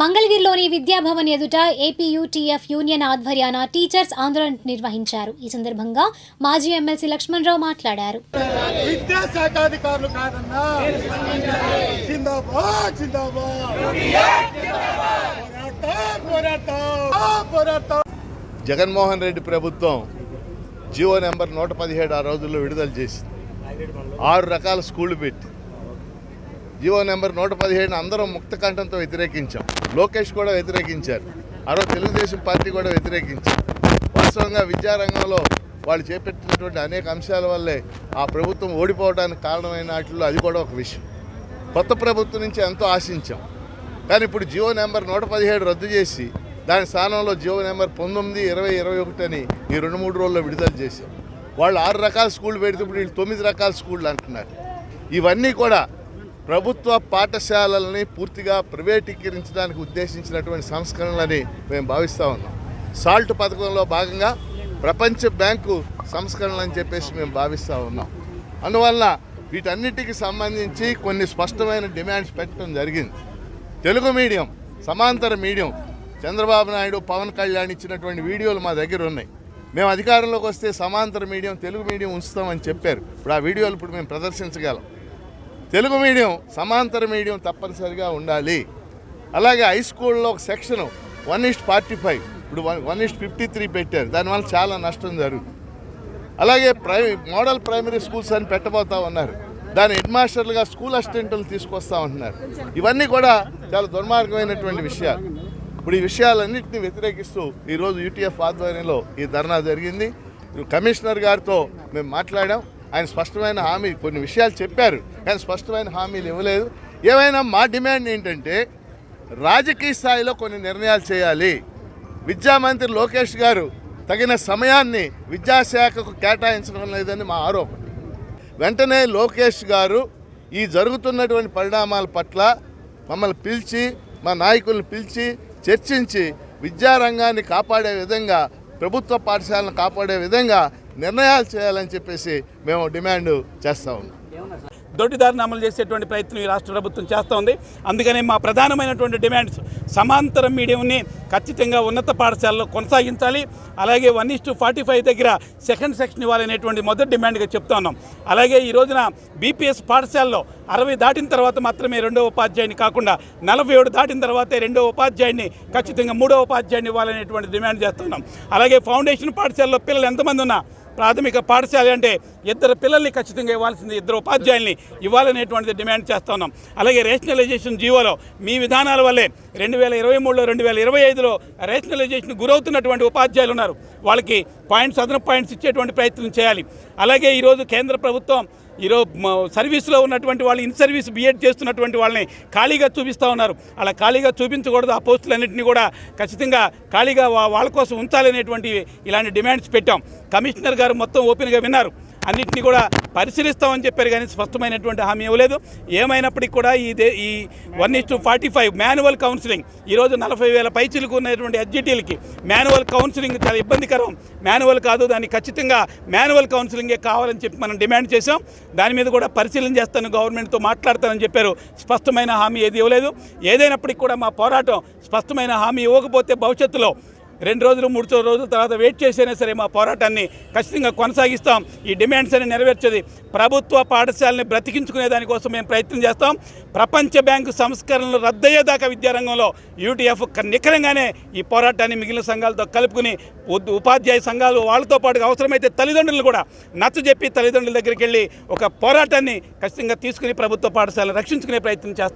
మంగళగిరిలోని విద్యాభవన్ ఎదుట ఏపీయూటీఎఫ్ union ఆధ్వర్యాన teachers ఆందోళన నిర్వహించారు. ఈ సందర్భంగా మాజీ ఎమ్మెల్సీ లక్ష్మణరావు మాట్లాడారు. విద్యాశాఖాధికారులు కాదన్నా. జిందాబాద్ జిందాబాద్. పోరాటం పోరాటం. పోరాటం జగన్మోహన్ రెడ్డి ప్రభుత్వం జియో నెంబర్ నూట పదిహేడు ఆ రోజుల్లో విడుదల చేసింది. ఆరు రకాల స్కూళ్ళు పెట్టి. జీవో నెంబర్ నూట పదిహేడు అందరం ముక్త కంఠంతో వ్యతిరేకించాం. లోకేష్ కూడా వ్యతిరేకించారు. ఆరో తెలుగుదేశం పార్టీ కూడా వ్యతిరేకించారు. వాస్తవంగా విద్యారంగంలో వాళ్ళు చేపట్టినటువంటి అనేక అంశాల వల్లే ఆ ప్రభుత్వం ఓడిపోవడానికి కారణమైన వాటిల్లో అది కూడా ఒక విషయం. కొత్త ప్రభుత్వం నుంచి ఎంతో ఆశించాం. కానీ ఇప్పుడు జియో నెంబర్ నూట పదిహేడు రద్దు చేసి దాని స్థానంలో జియో నెంబర్ పంతొమ్మిది ఇరవై ఇరవై ఒకటి అని ఈ రెండు మూడు రోజుల్లో విడుదల చేశాం వాళ్ళు ఆరు రకాల స్కూళ్ళు పెడితే ఇప్పుడు వీళ్ళు తొమ్మిది రకాల స్కూళ్ళు అంటున్నారు. ఇవన్నీ కూడా ప్రభుత్వ పాఠశాలలని పూర్తిగా ప్రైవేటీకరించడానికి ఉద్దేశించినటువంటి సంస్కరణలని మేము భావిస్తూ ఉన్నాం. సాల్ట్ పథకంలో భాగంగా ప్రపంచ బ్యాంకు సంస్కరణలు అని చెప్పేసి మేము భావిస్తూ ఉన్నాం. అందువల్ల వీటన్నిటికి సంబంధించి కొన్ని స్పష్టమైన డిమాండ్స్ పెట్టడం జరిగింది. తెలుగు మీడియం సమాంతర మీడియం చంద్రబాబు నాయుడు పవన్ కళ్యాణ్ ఇచ్చినటువంటి వీడియోలు మా దగ్గర ఉన్నాయి. మేము అధికారంలోకి వస్తే సమాంతర మీడియం తెలుగు మీడియం ఉంచుతామని చెప్పారు. ఇప్పుడు ఆ వీడియోలు ఇప్పుడు మేము ప్రదర్శించగలం. తెలుగు మీడియం సమాంతర మీడియం తప్పనిసరిగా ఉండాలి. అలాగే హై స్కూల్లో ఒక section one is to forty five ఇప్పుడు one one is to fifty three పెట్టారు. దానివల్ల చాలా నష్టం జరుగుతుంది. అలాగే ప్రై మోడల్ ప్రైమరీ స్కూల్స్ అని పెట్టబోతా ఉన్నారు. దాని హెడ్ మాస్టర్లుగా స్కూల్ అసిస్టెంట్లు తీసుకొస్తా ఉంటున్నారు. ఇవన్నీ కూడా చాలా దుర్మార్గమైనటువంటి విషయాలు. ఇప్పుడు ఈ విషయాలన్నింటినీ వ్యతిరేకిస్తూ ఈరోజు యూటీఎఫ్ ఆధ్వర్యంలో ఈ ధర్నా జరిగింది. కమిషనర్ గారితో మేము మాట్లాడాం. ఆయన స్పష్టమైన హామీ కొన్ని విషయాలు చెప్పారు కానీ స్పష్టమైన హామీలు ఇవ్వలేదు. ఏమైనా మా డిమాండ్ ఏంటంటే రాజకీయ స్థాయిలో కొన్ని నిర్ణయాలు చేయాలి. విద్యామంత్రి లోకేష్ గారు తగిన సమయాన్ని విద్యాశాఖకు కేటాయించడం లేదని మా ఆరోపణ. వెంటనే లోకేష్ గారు ఈ జరుగుతున్నటువంటి పరిణామాల పట్ల మమ్మల్ని పిలిచి మా నాయకులను పిలిచి చర్చించి విద్యారంగాన్ని కాపాడే విధంగా ప్రభుత్వ పాఠశాలను కాపాడే విధంగా నిర్ణయాలు చేయాలని చెప్పేసి మేము డిమాండ్ చేస్తూ ఉన్నాం. దొడ్డిదారిని అమలు చేసేటువంటి ప్రయత్నం ఈ రాష్ట్ర ప్రభుత్వం చేస్తోంది. అందుకనే మా ప్రధానమైనటువంటి డిమాండ్స్ సమాంతర మీడియంని ఖచ్చితంగా ఉన్నత పాఠశాలలో కొనసాగించాలి. అలాగే one is to forty five దగ్గర సెకండ్ సెక్షన్ ఇవ్వాలనేటువంటి మొదటి డిమాండ్గా చెప్తా ఉన్నాం. అలాగే ఈ రోజున బీపీఎస్ పాఠశాలలో అరవై దాటిన తర్వాత మాత్రమే రెండో ఉపాధ్యాయుని కాకుండా నలభై ఏడు దాటిన తర్వాతే రెండో ఉపాధ్యాయుని ఖచ్చితంగా మూడో ఉపాధ్యాయుని ఇవ్వాలనేటువంటి డిమాండ్ చేస్తున్నాం అలాగే ఫౌండేషన్ పాఠశాలలో పిల్లలు ఎంతమంది ఉన్నా ప్రాథమిక పాఠశాల అంటే ఇద్దరు పిల్లల్ని ఖచ్చితంగా ఇవ్వాల్సింది ఇద్దరు ఉపాధ్యాయుల్ని ఇవ్వాలనేటువంటిది డిమాండ్ చేస్తున్నాం అలాగే రేషనలైజేషన్ జీవోలో మీ విధానాల వల్లే రెండు వేల ఇరవై మూడులో రెండు వేల ఇరవై ఐదులో రేషనలైజేషన్ గురవుతున్నటువంటి ఉపాధ్యాయులు ఉన్నారు. వాళ్ళకి పాయింట్స్ అదనపు పాయింట్స్ ఇచ్చేటువంటి ప్రయత్నం చేయాలి. అలాగే ఈరోజు కేంద్ర ప్రభుత్వం ఈరోజు సర్వీస్లో ఉన్నటువంటి వాళ్ళు ఇన్ సర్వీస్ బిఎడ్ చేస్తున్నటువంటి వాళ్ళని ఖాళీగా చూపిస్తూ ఉన్నారు. అలా ఖాళీగా చూపించకూడదు ఆ పోస్టులన్నింటినీ కూడా ఖచ్చితంగా ఖాళీగా వాళ్ళ కోసం ఉంచాలనేటువంటి ఇలాంటి డిమాండ్స్ పెట్టాం. కమిషనర్ గారు మొత్తం ఓపెన్గా విన్నారు. అన్నింటినీ కూడా పరిశీలిస్తామని చెప్పారు కానీ స్పష్టమైనటువంటి హామీ ఇవ్వలేదు. ఏమైనప్పటికీ కూడా ఈ దే ఈ one is to forty five manual counselling ఈరోజు నలభై వేల పైచీలకు ఉన్నటువంటి ఎస్జిటీలకి మాన్యువల్ కౌన్సిలింగ్ చాలా ఇబ్బందికరం. మాన్యువల్ కాదు దాన్ని ఖచ్చితంగా మాన్యువల్ కౌన్సిలింగే కావాలని చెప్పి మనం డిమాండ్ చేసాం దాని మీద కూడా పరిశీలన చేస్తాను గవర్నమెంట్తో మాట్లాడతానని చెప్పారు. స్పష్టమైన హామీ ఏది ఇవ్వలేదు. ఏదైనప్పటికీ కూడా మా పోరాటం స్పష్టమైన హామీ ఇవ్వకపోతే భవిష్యత్తులో రెండు రోజులు మూడు రోజుల తర్వాత వెయిట్ చేసైనా సరే మా పోరాటాన్ని ఖచ్చితంగా కొనసాగిస్తాం. ఈ డిమాండ్స్ అని నెరవేర్చేది ప్రభుత్వ పాఠశాలని బ్రతికించుకునే దానికోసం మేము ప్రయత్నం చేస్తాం. ప్రపంచ బ్యాంకు సంస్కరణలు రద్దయ్యేదాకా విద్యారంగంలో యూటీఎఫ్ నిఖరంగానే ఈ పోరాటాన్ని మిగిలిన సంఘాలతో కలుపుకుని ఉపాధ్యాయ సంఘాలు వాళ్ళతో పాటు అవసరమైతే తల్లిదండ్రులు కూడా నచ్చజెప్పి తల్లిదండ్రుల దగ్గరికి వెళ్ళి ఒక పోరాటాన్ని ఖచ్చితంగా తీసుకుని ప్రభుత్వ పాఠశాలను రక్షించుకునే ప్రయత్నం చేస్తాం.